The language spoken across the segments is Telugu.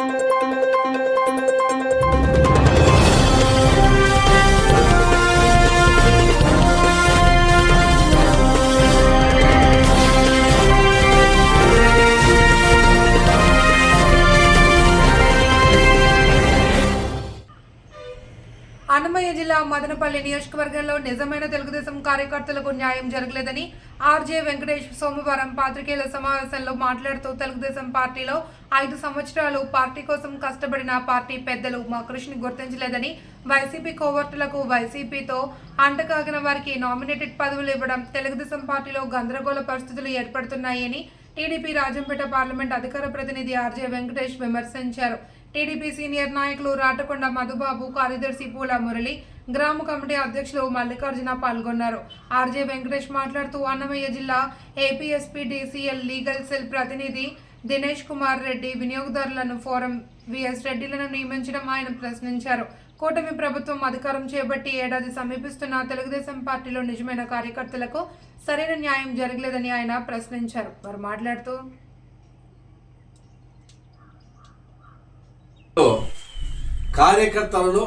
Thank you. అన్నమయ్య జిల్లా మదనపల్లి నియోజకవర్గంలో నిజమైన తెలుగుదేశం కార్యకర్తలకు న్యాయం జరగలేదని ఆర్జే వెంకటేష్ సోమవారం పాత్రికేయుల సమావేశంలో మాట్లాడుతూ తెలుగుదేశం పార్టీలో ఐదు సంవత్సరాలు పార్టీ కోసం కష్టపడిన పార్టీ పెద్దలు మా కృషిని గుర్తించలేదని వైసీపీ కోవర్టులకు వైసీపీతో అంటకాగిన వారికి నామినేటెడ్ పదవులు ఇవ్వడం తెలుగుదేశం పార్టీలో గందరగోళ పరిస్థితులు ఏర్పడుతున్నాయని టీడీపీ రాజంపేట పార్లమెంట్ అధికార ప్రతినిధి ఆర్జే వెంకటేష్ విమర్శించారు. టీడీపీ సీనియర్ నాయకులు రాటకొండ మధుబాబు కార్యదర్శి పూల మురళి గ్రామ కమిటీ అధ్యక్షులు మల్లికార్జున పాల్గొన్నారు. ఆర్జే వెంకటేష్ మాట్లాడుతూ అన్నమయ్య జిల్లా ఏపీఎస్పీ డీసీఎల్ లీగల్ సెల్ ప్రతినిధి దినేష్ కుమార్ రెడ్డి వినియోగదారులను ఫోరం విఎస్ రెడ్డిలను నియమించడం ఆయన ప్రశ్నించారు. కూటమి ప్రభుత్వం అధికారం చేపట్టి ఏడాది సమీపిస్తున్న తెలుగుదేశం పార్టీలో నిజమైన కార్యకర్తలకు సరైన న్యాయం జరగలేదని ఆయన ప్రశ్నించారు. వారు మాట్లాడుతూ కార్యకర్తలలో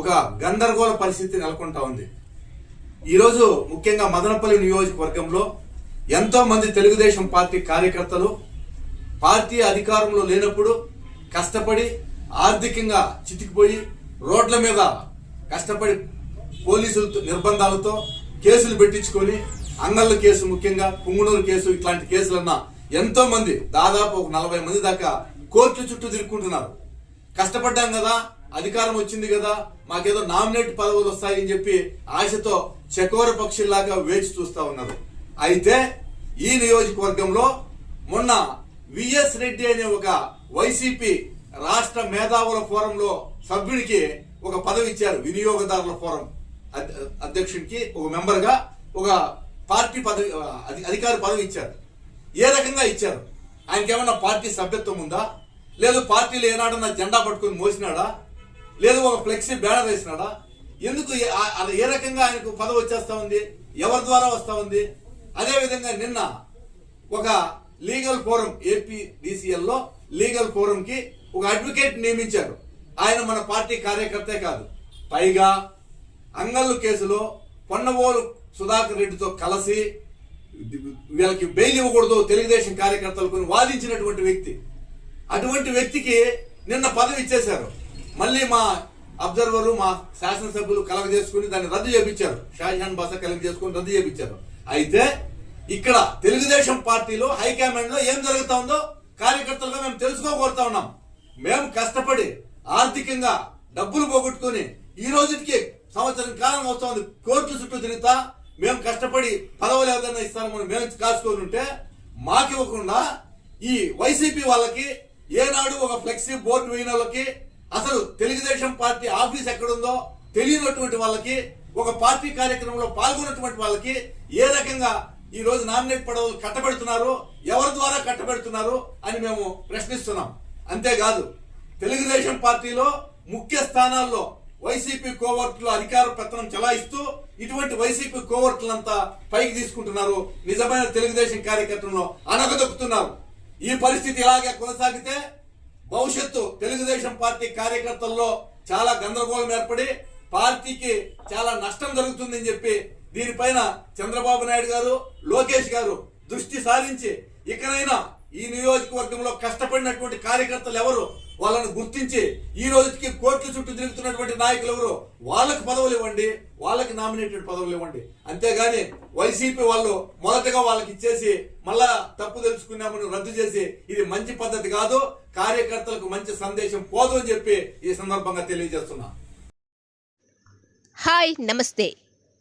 ఒక గందరగోళ పరిస్థితి నెలకొంటా ఉంది. ఈరోజు ముఖ్యంగా మదనపల్లి నియోజకవర్గంలో ఎంతో మంది తెలుగుదేశం పార్టీ కార్యకర్తలు పార్టీ అధికారంలో లేనప్పుడు కష్టపడి ఆర్థికంగా చితికిపోయి రోడ్ల మీద కష్టపడి పోలీసులతో నిర్బంధాలతో కేసులు పెట్టించుకొని అంగళ్ళ కేసు ముఖ్యంగా పుంగునూరు కేసు ఇట్లాంటి కేసులన్నా ఎంతో మంది దాదాపు ఒక నలభై మంది దాకా కోర్టు చుట్టూ తిరుక్కుంటున్నారు కష్టపడ్డాం కదా అధికారం వచ్చింది కదా మాకేదో నామినేట్ పదవులు వస్తాయని చెప్పి ఆశతో చకోర పక్షుల్లాగా వేచి చూస్తా ఉన్నారు. అయితే ఈ నియోజకవర్గంలో మొన్న విఎస్ రెడ్డి అనే ఒక వైసీపీ రాష్ట్ర మేధావుల ఫోరంలో సభ్యుడికి ఒక పదవి ఇచ్చారు. వినియోగదారుల ఫోరం అధ్యక్షుడికి ఒక మెంబర్గా ఒక పార్టీ పదవి అధి- అధికార పదవి ఇచ్చారు. ఏ రకంగా ఇచ్చారు? ఆయనకి ఏమన్నా పార్టీ సభ్యత్వం ఉందా? లేదు పార్టీలో ఏనాడన్నా జెండా పట్టుకొని మోసినాడా? లేదు ఒక ఫ్లెక్సీ బ్యానర్ వేసినాడా? ఎందుకు ఏ- అది ఏ రకంగా ఆయనకు పదవి వచ్చేస్తా ఉంది? ఎవరి ద్వారా వస్తూ ఉంది? అదేవిధంగా నిన్న ఒక లీగల్ ఫోరం ఏపీ లో లీగల్ ఫోరం కి ఒక అడ్వకేట్ నియమించారు. ఆయన మన పార్టీ కార్యకర్తే కాదు. పైగా అంగళ్ళు కేసులో పొన్నవోలు సుధాకర్ రెడ్డితో కలిసి వీళ్ళకి బెయిల్ ఇవ్వకూడదు తెలుగుదేశం కార్యకర్తలకు వాదించినటువంటి వ్యక్తి. అటువంటి వ్యక్తికి నిన్న పదవి ఇచ్చేశారు. మళ్ళీ మా అబ్జర్వరు మా శాసనసభ్యులు కలగ చేసుకుని దాన్ని రద్దు చేపించారు. షాజహాన్ బాసా కలగ చేసుకుని రద్దు చేపించారు. అయితే ఇక్కడ తెలుగుదేశం పార్టీలో హైకమాండ్లో ఏం జరుగుతా ఉందో కార్యకర్తలుగా మేము తెలుసుకోగోరుతా ఉన్నాం. మేము కష్టపడి ఆర్థికంగా డబ్బులు పోగొట్టుకుని ఈ రోజుకి సంవత్సరం కాలం వస్తుంది. కోర్టు చుట్టూ తిరుగుతా మేము కష్టపడి పదవులు ఏదైనా ఇస్తామని మేము కాచుకొని ఉంటే మాకివ్వకుండా ఈ వైసీపీ వాళ్ళకి ఏనాడు ఒక ఫ్లెక్సీ బోర్డు వేయిన వాళ్ళకి అసలు తెలుగుదేశం పార్టీ ఆఫీస్ ఎక్కడుందో తెలియనటువంటి వాళ్ళకి ఒక పార్టీ కార్యక్రమంలో పాల్గొన్నటువంటి వాళ్ళకి ఏ రకంగా ఈ రోజు నామినేట్ పదవులు కట్టబెడుతున్నారు. ఎవరి ద్వారా కట్టబెడుతున్నారు అని మేము ప్రశ్నిస్తున్నాం. అంతేకాదు తెలుగుదేశం పార్టీలో ముఖ్య స్థానాల్లో వైసీపీ కోవర్టులు అధికార పత్రం చెలాయిస్తూ ఇటువంటి వైసీపీ కోవర్టులంతా పైకి తీసుకుంటున్నారు. నిజమైన తెలుగుదేశం కార్యకర్తలను అనగదొక్కుతున్నారు. ఈ పరిస్థితి ఇలాగే కొనసాగితే భవిష్యత్తు తెలుగుదేశం పార్టీ కార్యకర్తల్లో చాలా గందరగోళం ఏర్పడి పార్టీకి చాలా నష్టం జరుగుతుందని చెప్పి దీనిపైన చంద్రబాబు నాయుడు గారు లోకేష్ గారు దృష్టి సారించి ఇకనైనా ఈ నియోజకవర్గంలో కష్టపడినటువంటి కార్యకర్తలు ఎవరు? వాళ్ళను గుర్తించి ఈ రోజుకి కోర్టుల చుట్టూ తిరుగుతున్నటువంటి నాయకులు ఎవరు? వాళ్ళకు పదవులు ఇవ్వండి వాళ్ళకి నామినేటెడ్ పదవులు ఇవ్వండి. అంతేగాని వైసీపీ వాళ్ళు మొదటగా వాళ్ళకి ఇచ్చేసి మళ్ళా తప్పు తెలుసుకున్నామని రద్దు చేసి ఇది మంచి పద్ధతి కాదు కార్యకర్తలకు మంచి సందేశం పోదు అని చెప్పి ఈ సందర్భంగా తెలియజేస్తున్నా. హాయ్ నమస్తే.